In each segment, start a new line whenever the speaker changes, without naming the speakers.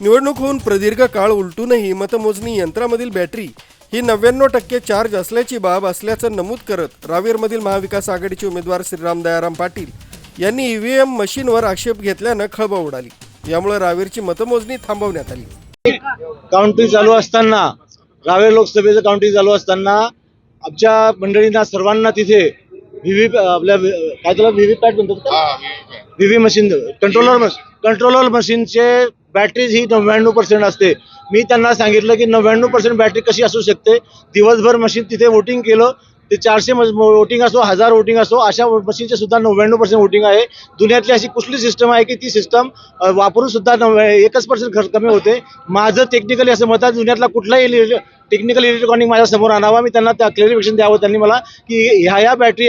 निवडणूक होऊन प्रदीर्घ काळ उलटूनही मतमोजणी यंत्रामधील बॅटरी ही नव्याण्णव टक्के चार्ज असल्याची बाब असल्याचं नमूद करत रावेरमधील महाविकास आघाडीचे उमेदवार श्रीराम दयाराम पाटील यांनी ईव्हीएम मशीनवर आक्षेप घेतल्यानं खळबळ उडाली. यामुळे रावेरची मतमोजणी थांबवण्यात आली.
काउंटिंग चालू असताना रावेर लोकसभेचं काउंटिंग चालू असताना आमच्या मंडळींना सर्वांना तिथे व्हीव्ही आपल्या काय त्याला व्हीव्ही पॅट म्हणतात व्ही मशीन कंट्रोलर कंट्रोलर मशीनचे बॅटरीज ही नव्याण्णव पर्सेंट असते. मी त्यांना सांगितलं की नव्याण्णव पर्सेंट बॅटरी कशी असू शकते? दिवसभर मशीन तिथे वोटिंग केलं ते चारशे वोटिंग असो हजार वोटिंग असो अशा मशीनचे सुद्धा नव्याण्णव पर्सेंट वोटिंग आहे. दुनियातली अशी कुठली सिस्टम आहे की ती सिस्टम वापरून सुद्धा नव्या एकच पर्सेंट खर्च कमी होते. माझं टेक्निकली असं मत आहे दुनियातला कुठलाही टेक्निकल इलेक्ट्रॉनिक माझ्यासमोर आणावा. मी त्यांना त्या क्लिअरिफिकेशन द्यावं. त्यांनी मला की ह्या ह्या बॅटरी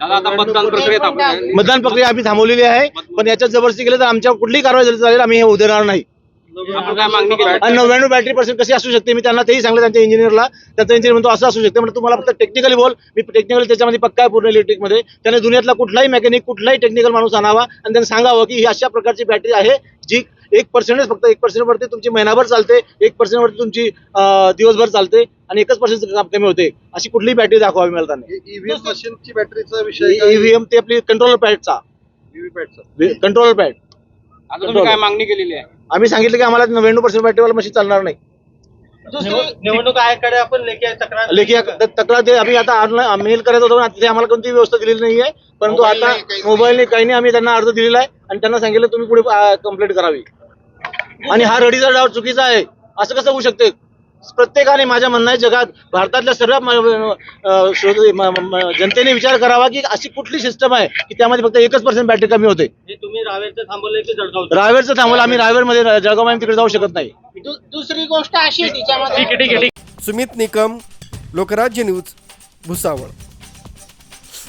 मतदान प्रक्रिया थांबली
मतदान प्रक्रिया आम्ही थांबवलेली आहे. पण याच्यात जबरदस्ती केलं तर आमच्यावर कुठलीही कारवाई झाली चालेल. आम्ही हे देणार नाही. नव्याण्णव बॅटरी पर्सेंट कशी असू शकते? मी त्यांना तेही सांगलं त्यांच्या इंजिनियरला त्यांचा इंजिनियर म्हणतो असं असू शकते. म्हणजे तुम्हाला फक्त टेक्निकली बोल. मी टेक्निकली त्याच्यामध्ये पक्का आहे पूर्ण इलेक्ट्रिकमध्ये त्याने दुनियातला कुठलाही मेकॅनिक कुठलाही टेक्निकल माणूस आणावा आणि त्यांना सांगावं की ही अशा प्रकारची बॅटरी आहे जी एक पर्सेंटच फक्त एक पर्सेंट वरती तुमची महिनाभर चालते एक पर्सेंट वरती तुमची दिवसभर चालते. आणि एकच पर्सेंट काम कमी होते अशी कुठलीही बॅटरी दाखवावी मला त्यांना
ईव्हीएम मशीनची बॅटरीचा विषय?
ईव्हीएम ते आपली कंट्रोलर पॅडचा. कंट्रोलर पॅड
आता तुम्ही काय मागणी केलेली आहे?
आम्ही सांगितलं की आम्हाला नव्याण्णव पर्सेंट बॅटरीवाला मशीन चालणार नाही.
निवडणूक आयोगाकडे आपण लेखी तक्रार
लेखी तक्रार दे आम्ही आता ऑनलाईन मेल करायचं होतो ना तिथे आम्हाला कोणतीही व्यवस्था दिलेली नाहीये. परंतु आता मोबाईलने काही नाही. आम्ही त्यांना अर्ज दिलेला आहे. आणि त्यांना सांगितलं तुम्ही पुढे कंप्लेंट करावी. आणि हा रडीचा डाव चुकीचा आहे. असं कसं होऊ शकते? प्रत्येकाने माझ्या म्हणणं आहे जगात भारतातल्या सर्व जनतेने विचार करावा की अशी कुठली सिस्टम आहे की त्यामध्ये फक्त एकच पर्सेंट बॅटरी कमी होते?
हे तुम्ही रावेरचं थांबवलंय की जळगाव
रावेरचं थांबवलं आम्ही रावेरमध्ये जळगाव तिकडे जाऊ शकत नाही.
दुसरी गोष्ट अशी आहे तिच्यामध्ये
सुमित निकम लोकराज्य न्यूज भुसावळ.